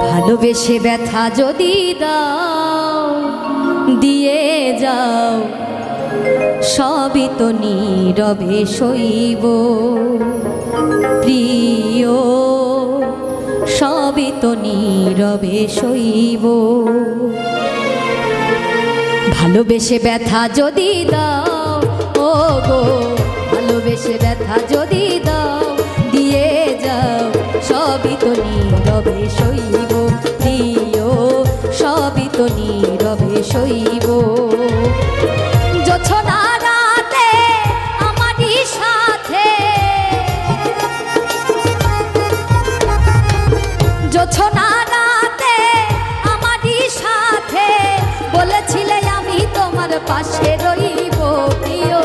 ভালোবেসে ব্যথা যদি দাও, দিয়ে যাও। সবই তো নীরবে সইব। প্রিয়, সবই তো নীরবে সইব। ভালোবেসে ব্যথা যদি দাও সইব জোছনা রাতে আমারই সাথে। জোছনা রাতে আমারই সাথে। বলেছিলে আমি তোমার পাশে রইব, প্রিয়।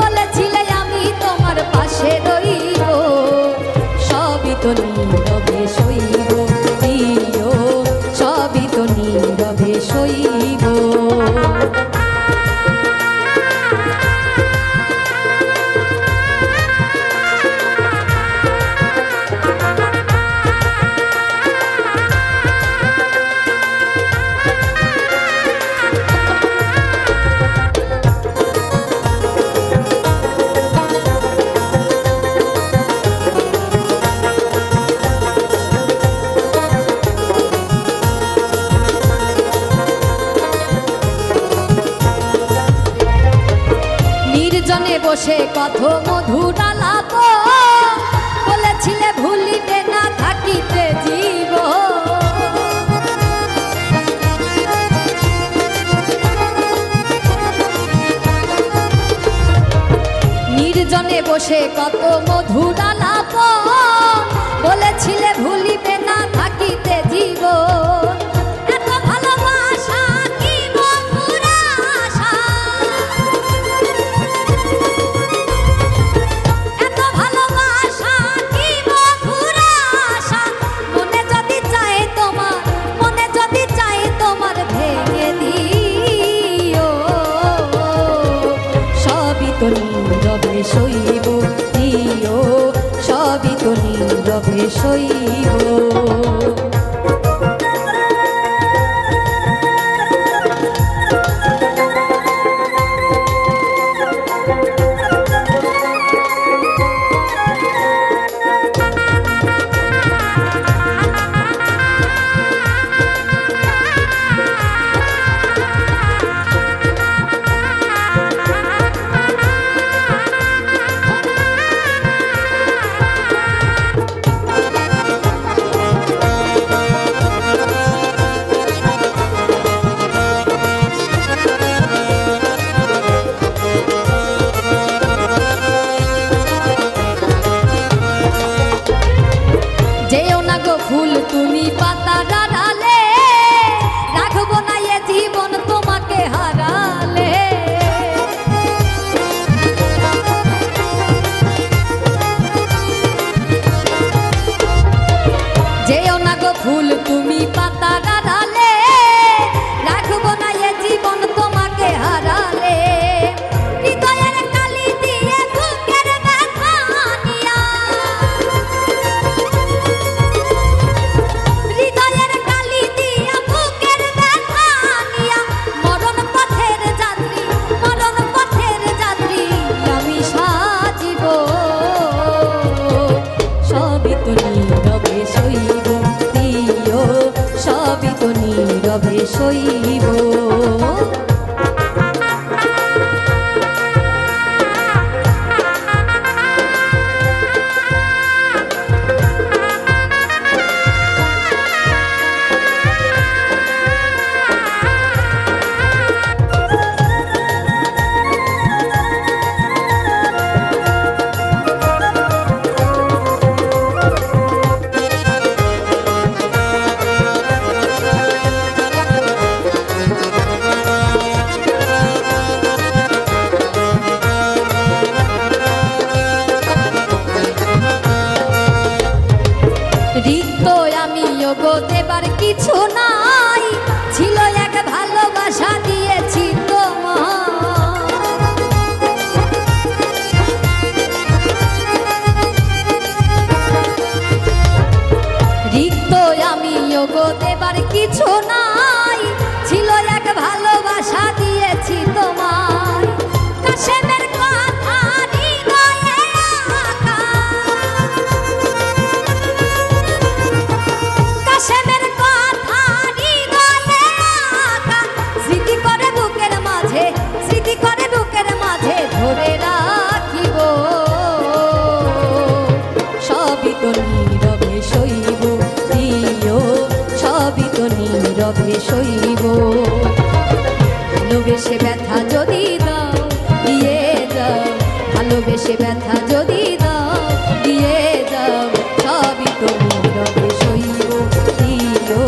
বলেছিলে আমি তোমার পাশে রইব। সবই তো নীরবে বসে কত মধুর আলাপ বলেছিলে ভুলিতে না থাকিতে জীব। নির্জনে বসে কত মধুর আলাপ বলেছিলে ভুলিবে না থাকিতে জীব। নীরবে সইব নীরবে সইব রিক্ত আমি গো দেবার কিছু নাই। ছিল এক ভালোবাসা দিয়েছি রিক্ত আমি গো দেবার কিছু নাই নীরবে সইব। ভালোবেসে ব্যথা যদি দাও, দিয়ে যাও ভালোবেসে ব্যথা যদি দাও, দিয়ে যাও সবই তো নীরবে সইব, দিও।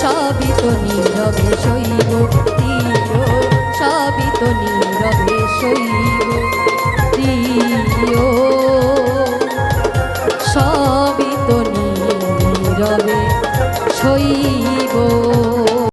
সবই তো নীরবে সইব, দিও। সবই তো নীরবে সইব।